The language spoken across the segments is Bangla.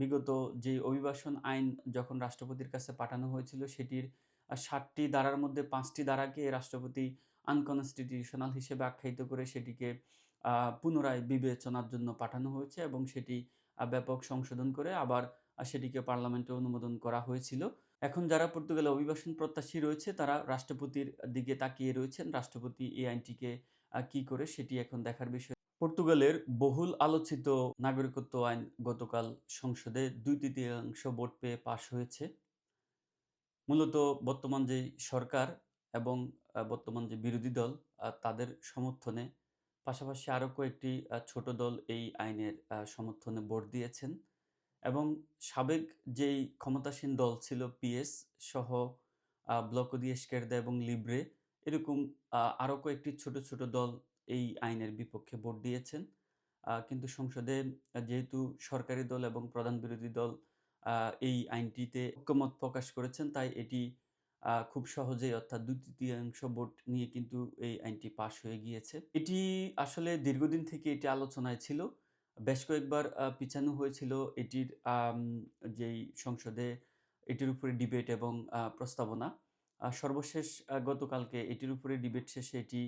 বিগত যে অভিবাসন আইন যখন রাষ্ট্রপতির কাছে পাঠানো হয়েছিল, সেটির আ ৭ টি ধারার মধ্যে ৫ টি ধারাকে রাষ্ট্রপতি আনকনস্টিটিউশনাল হিসেবে আখ্যায়িত করে সেটিকে পুনরায় বিবেচনার জন্য পাঠানো হয়েছে এবং সেটি ব্যাপক সংশোধন করে আবার সেটিকে পার্লামেন্টে অনুমোদন করা হয়েছিল। এখন যারা পর্তুগালে অভিবাসন প্রত্যাশী রয়েছে, তারা রাষ্ট্রপতির দিকে তাকিয়ে রয়েছেন। রাষ্ট্রপতি এই আইনটিকে কি করে সেটি এখন দেখার বিষয়। পর্তুগালের বহুল আলোচিত নাগরিকত্ব আইন গতকাল সংসদে ২/৩ ভোট পেয়ে পাশ হয়েছে। মূলত বর্তমান যেই সরকার এবং বর্তমান যে বিরোধী দল তাদের সমর্থনে পাশাপাশি আরও কয়েকটি ছোট দল এই আইনের সমর্থনে ভোট দিয়েছেন এবং সাবেক যেই ক্ষমতাসীন দল ছিল পিএস সহ আ ব্লকো দি এস্কের্দা এবং লিব্রে এরকম আরও কয়েকটি ছোট, ছোট দল এই আইনের বিপক্ষে ভোট দিয়েছেন। কিন্তু সংসদে যেহেতু সরকারি দল এবং প্রধান বিরোধী দল এই আইনটিতে ঐক্যমত প্রকাশ করেছেন, তাই এটি খুব সহজেই অর্থাৎ ২/৩ ভোট নিয়ে কিন্তু এই আইনটি পাশ হয়ে গিয়েছে। এটি আসলে দীর্ঘদিন থেকে এটি আলোচনায় ছিল। বেশ কয়েকবার পিছানো হয়েছিল এটির যেই সংসদে এটির উপরে ডিবেট এবং প্রস্তাবনা। সর্বশেষ গতকালকে এটির উপরে ডিবেট শেষে এটি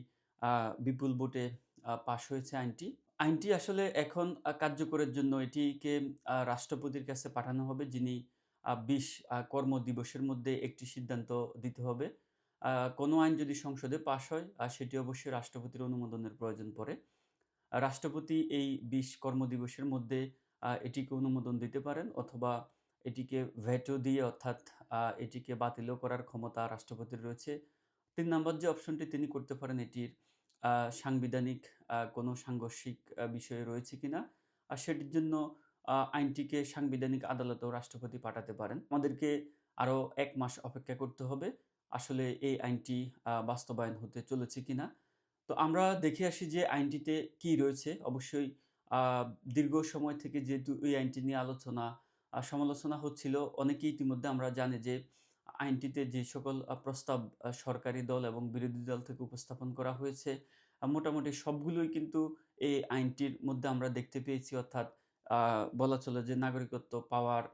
বিপুল ভোটে পাশ হয়েছে আইনটি। আইনটি আসলে এখন কার্যকরের জন্য এটিকে রাষ্ট্রপতির কাছে পাঠানো হবে, যিনি বিশ ২০ আ, কর্মদিবসের মধ্যে একটি সিদ্ধান্ত দিতে হবে। কোনো আইন যদি সংসদে পাশ হয় সেটি অবশ্যই রাষ্ট্রপতির অনুমোদনের প্রয়োজন পড়ে। রাষ্ট্রপতি এই ২০ কর্মদিবসের মধ্যে এটিকে অনুমোদন দিতে পারেন অথবা এটিকে ভেটো দিয়ে অর্থাৎ এটিকে বাতিলও করার ক্ষমতা রাষ্ট্রপতির রয়েছে। ৩ নাম্বার যে অপশনটি তিনি করতে পারেন, এটির সাংবিধানিক কোনো সাংঘর্ষিক বিষয় রয়েছে কিনা। আর সেটির জন্য আইনটিকে সাংবিধানিক আদালতেও রাষ্ট্রপতি পাঠাতে পারেন। আমাদেরকে আরও এক মাস অপেক্ষা করতে হবে। আসলে এই আইনটি বাস্তবায়ন হতে চলেছে কিনা। তো আমরা দেখে আসি যে আইনটিতে কি রয়েছে। অবশ্যই দীর্ঘ সময় থেকে যেহেতু এই আইনটি নিয়ে আলোচনা সমালোচনা হচ্ছিল, অনেকেই ইতিমধ্যে আমরা জানি যে আইনটিতে যে সকল প্রস্তাব সরকারি দল এবং বিরোধী দল থেকে উপস্থাপন করা হয়েছে মোটামুটি সবগুলোই কিন্তু এই আইনটির মধ্যে আমরা দেখতে পেয়েছি অর্থাৎ বলা চলে যে নাগরিকত্ব পাওয়ার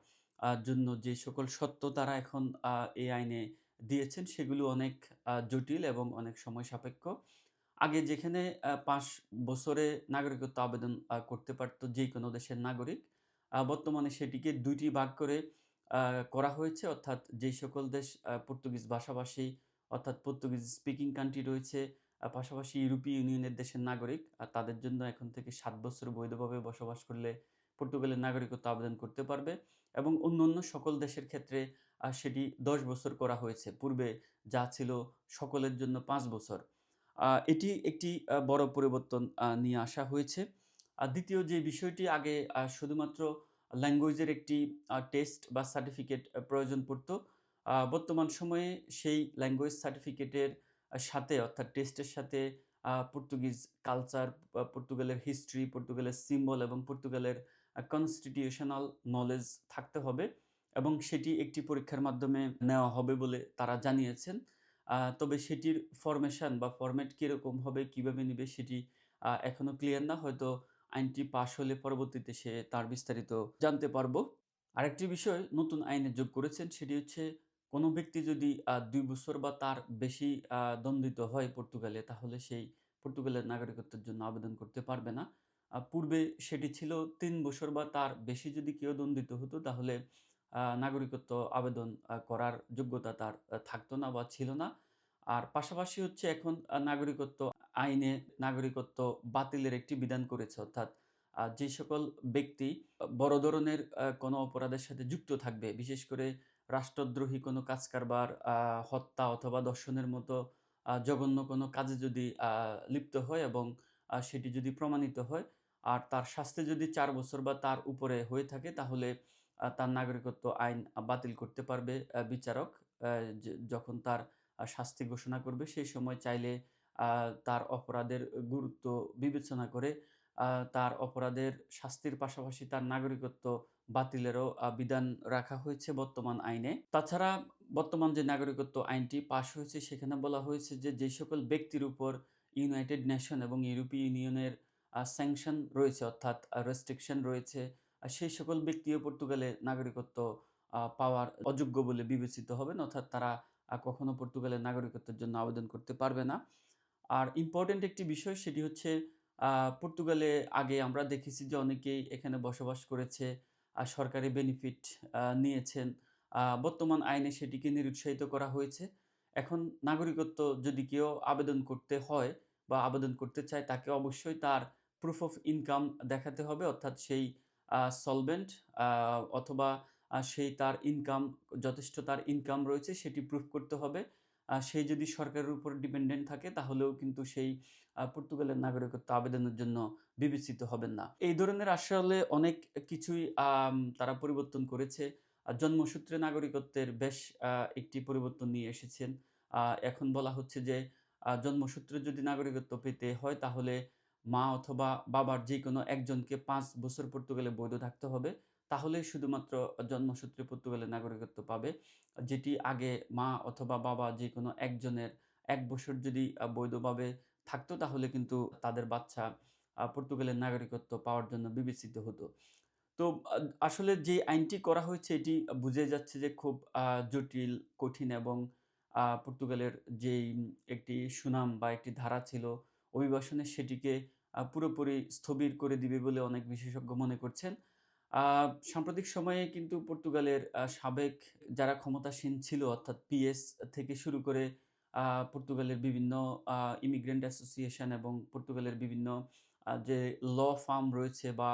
জন্য যে সকল শর্ত তারা এখন এই আইনে দিয়েছেন সেগুলো অনেক জটিল এবং অনেক সময় সাপেক্ষ। আগে যেখানে পাঁচ বছরে নাগরিকত্ব আবেদন করতে পারত যে কোনো দেশের নাগরিক, বর্তমানে সেটিকে ২ টি ভাগ করে করা হয়েছে অর্থাৎ যেই সকল দেশ পর্তুগিজ ভাষাভাষী অর্থাৎ পর্তুগিজ স্পিকিং কান্ট্রি রয়েছে, পাশাপাশি ইউরোপীয় ইউনিয়নের দেশের নাগরিক আ তাদের জন্য এখন থেকে সাত বছর বৈধভাবে বসবাস করলে পর্তুগালের নাগরিকত্ব আবেদন করতে পারবে এবং অন্য অন্য সকল দেশের ক্ষেত্রে সেটি ১০ বছর করা হয়েছে। পূর্বে যা ছিল সকলের জন্য পাঁচ বছর। এটি একটি বড় পরিবর্তন নিয়ে আসা হয়েছে। আর দ্বিতীয় যে বিষয়টি আগে শুধুমাত্র ল্যাঙ্গুয়েজের একটি টেস্ট বা সার্টিফিকেট প্রয়োজন পড়ত। বর্তমান সময়ে সেই ল্যাঙ্গুয়েজ সার্টিফিকেটের সাথে অর্থাৎ টেস্টের সাথে পর্তুগিজ কালচার, পর্তুগালের হিস্ট্রি, পর্তুগালের সিম্বল এবং পর্তুগালের কনস্টিটিউশনাল নলেজ থাকতে হবে এবং সেটি একটি পরীক্ষার মাধ্যমে নেওয়া হবে বলে তারা জানিয়েছেন। তবে সেটির ফরমেশন বা ফরমেট কীরকম হবে, কীভাবে নিবে সেটি এখনও ক্লিয়ার না। হয়তো আইনটি পাশ হলে পরবর্তীতে সে তার বিস্তারিত জানতে পারব। আরেকটি বিষয় নতুন আইনে যোগ করেছেন, সেটি হচ্ছে কোনো ব্যক্তি যদি দুই বছর বা তার বেশি দণ্ডিত হয় পর্তুগালে, তাহলে সেই পর্তুগালের নাগরিকত্বের জন্য আবেদন করতে পারবে না। পূর্বে সেটি ছিল তিন বছর বা তার বেশি যদি কেউ দণ্ডিত হতো, তাহলে নাগরিকত্ব আবেদন করার যোগ্যতা তার থাকতো না বা ছিল না। আর পাশাপাশি হচ্ছে এখন নাগরিকত্ব আইনে নাগরিকত্ব বাতিলের একটি বিধান করেছে। অর্থাৎ যে সকল ব্যক্তি বড় ধরনের কোনো অপরাধের সাথে যুক্ত থাকবে, বিশেষ করে রাষ্ট্রদ্রোহী কোনো কাজ-কারবার, হত্যা অথবা দর্শনের মতো জঘন্য কোনো কাজে যদি লিপ্ত হয় এবং সেটি যদি প্রমাণিত হয় আর তার শাস্তি যদি চার বছর বা তার উপরে হয়ে থাকে তাহলে তার নাগরিকত্ব আইন বাতিল করতে পারবে বিচারক। যখন তার শাস্তি ঘোষণা করবে সেই সময় চাইলে তার অপরাধের গুরুত্ব বিবেচনা করে তার অপরাধের শাস্তির পাশাপাশি তার নাগরিকত্ব বাতিলেরও বিধান রাখা হয়েছে বর্তমান আইনে। তাছাড়া বর্তমান যে নাগরিকত্ব আইনটি পাশ হয়েছে সেখানে বলা হয়েছে যে, যে সকল ব্যক্তির উপর ইউনাইটেড নেশন এবং ইউরোপীয় ইউনিয়নের স্যাংশন রয়েছে অর্থাৎ রেস্ট্রিকশন রয়েছে, সেই সকল ব্যক্তিও পর্তুগালে নাগরিকত্ব পাওয়ার অযোগ্য বলে বিবেচিত হবেন। অর্থাৎ তারা কখনো পর্তুগালের নাগরিকত্বের জন্য আবেদন করতে পারবে না। আর ইম্পোর্টেন্ট একটি বিষয় সেটি হচ্ছে পর্তুগালে আগে আমরা দেখেছি যে অনেকেই এখানে বসবাস করেছে, আর সরকারি বেনিফিট নিয়েছেন। বর্তমান আইনে সেটিকে নিরুৎসাহিত করা হয়েছে। এখন নাগরিকত্ব যদি কেউ আবেদন করতে হয় বা আবেদন করতে চায় তাকে অবশ্যই তার প্রুফ অফ ইনকাম দেখাতে হবে। অর্থাৎ সেই সলভেন্ট অথবা সেই তার ইনকাম যথেষ্ট তার ইনকাম রয়েছে, সেটি প্রুফ করতে হবে। সে যদি সরকারের উপর ডিপেন্ডেন্ট থাকে, তাহলেও কিন্তু সেই পর্তুগালের নাগরিকত্ব আবেদনের জন্য বিবেচিত হবেন না। এই ধরনের আসলে অনেক কিছুই তারা পরিবর্তন করেছে। জন্মসূত্রে নাগরিকত্বের বেশ একটি পরিবর্তন নিয়ে এসেছেন। এখন বলা হচ্ছে যে জন্মসূত্রে যদি নাগরিকত্ব পেতে হয়, তাহলে মা অথবা বাবার যেকোনো একজনকে পাঁচ বছর পর্তুগালে বৈধ থাকতে হবে। তাহলেই শুধুমাত্র জন্মসূত্রে পর্তুগালের নাগরিকত্ব পাবে। যেটি আগে মা অথবা বাবা যেকোনো একজনের এক বছর যদি বৈধভাবে থাকতো তাহলে কিন্তু তাদের বাচ্চা পর্তুগালের নাগরিকত্ব পাওয়ার জন্য বিবেচিত হতো। তো আসলে যে আইনটি করা হয়েছে এটি বুঝে যাচ্ছে যে খুব জটিল, কঠিন এবং পর্তুগালের যেই একটি সুনাম বা একটি ধারা ছিল অভিবাসনের সেটিকে পুরোপুরি স্থবির করে দিবে বলে অনেক বিশেষজ্ঞ মনে করছেন। সাম্প্রতিক সময়ে কিন্তু পর্তুগালের সাবেক যারা ক্ষমতাসীন ছিল অর্থাৎ পিএস থেকে শুরু করে পর্তুগালের বিভিন্ন ইমিগ্রেন্ট অ্যাসোসিয়েশন এবং পর্তুগালের বিভিন্ন যে ল ফার্ম রয়েছে বা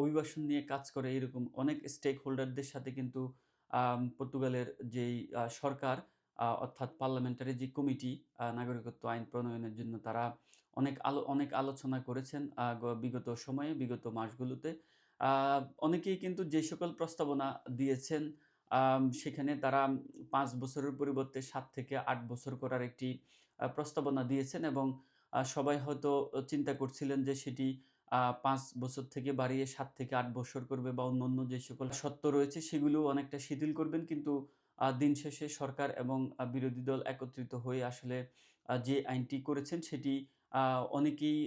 অভিবাসন নিয়ে কাজ করে এরকম অনেক স্টেক হোল্ডারদের সাথে কিন্তু পর্তুগালের যেই সরকার অর্থাৎ পার্লামেন্টারি যে কমিটি নাগরিকত্ব আইন প্রণয়নের জন্য তারা অনেক আলো অনেক আলোচনা করেছেন বিগত সময়ে, বিগত মাসগুলোতে। অনেকেই কিন্তু যে সকল প্রস্তাবনা দিয়েছেন সেখানে তারা পাঁচ বছরের পরিবর্তে সাত থেকে আট বছর করার একটি প্রস্তাবনা দিয়েছেন এবং সবাই হয়তো চিন্তা করছিলেন যে সেটি পাঁচ বছর থেকে বাড়িয়ে সাত থেকে আট বছর করবে বা অন্য অন্য যে সকল শর্ত রয়েছে সেগুলো অনেকটা শিথিল করবেন। কিন্তু দিন শেষে সরকার এবং বিরোধী দল একত্রিত হয়ে আসলে যে আইনটি করেছেন সেটি অনেকেই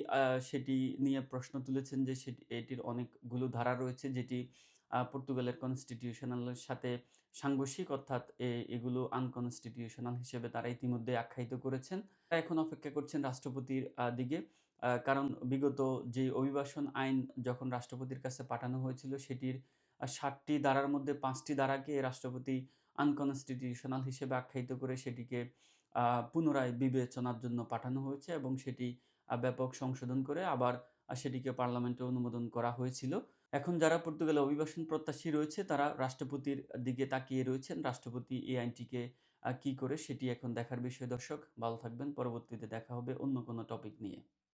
সেটি নিয়ে প্রশ্ন তুলেছেন যে, সেটি, এটির অনেকগুলো ধারা রয়েছে যেটি পর্তুগালের কনস্টিটিউশনালের সাথে সাংঘর্ষিক অর্থাৎ এগুলো আনকনস্টিটিউশনাল হিসেবে তারা ইতিমধ্যে আখ্যায়িত করেছেন। তারা এখন অপেক্ষা করছেন রাষ্ট্রপতির দিকে। কারণ বিগত যে অভিবাসন আইন যখন রাষ্ট্রপতির কাছে পাঠানো হয়েছিল, সেটির, আ ৭ টি ধারার মধ্যে পাঁচটি ধারাকে রাষ্ট্রপতি আনকনস্টিটিউশনাল হিসেবে আখ্যায়িত করে সেটিকে পুনরায় বিবেচনার জন্য পাঠানো হয়েছে এবং সেটি ব্যাপক সংশোধন করে আবার সেটিকে পার্লামেন্টে অনুমোদন করা হয়েছিল। এখন যারা পর্তুগালে অভিবাসন প্রত্যাশী রয়েছে, তারা রাষ্ট্রপতির দিকে তাকিয়ে রয়েছেন। রাষ্ট্রপতি এই আইনটিকে কী করে সেটি এখন দেখার বিষয় দর্শক। ভালো থাকবেন। পরবর্তীতে দেখা হবে অন্য কোনো টপিক নিয়ে।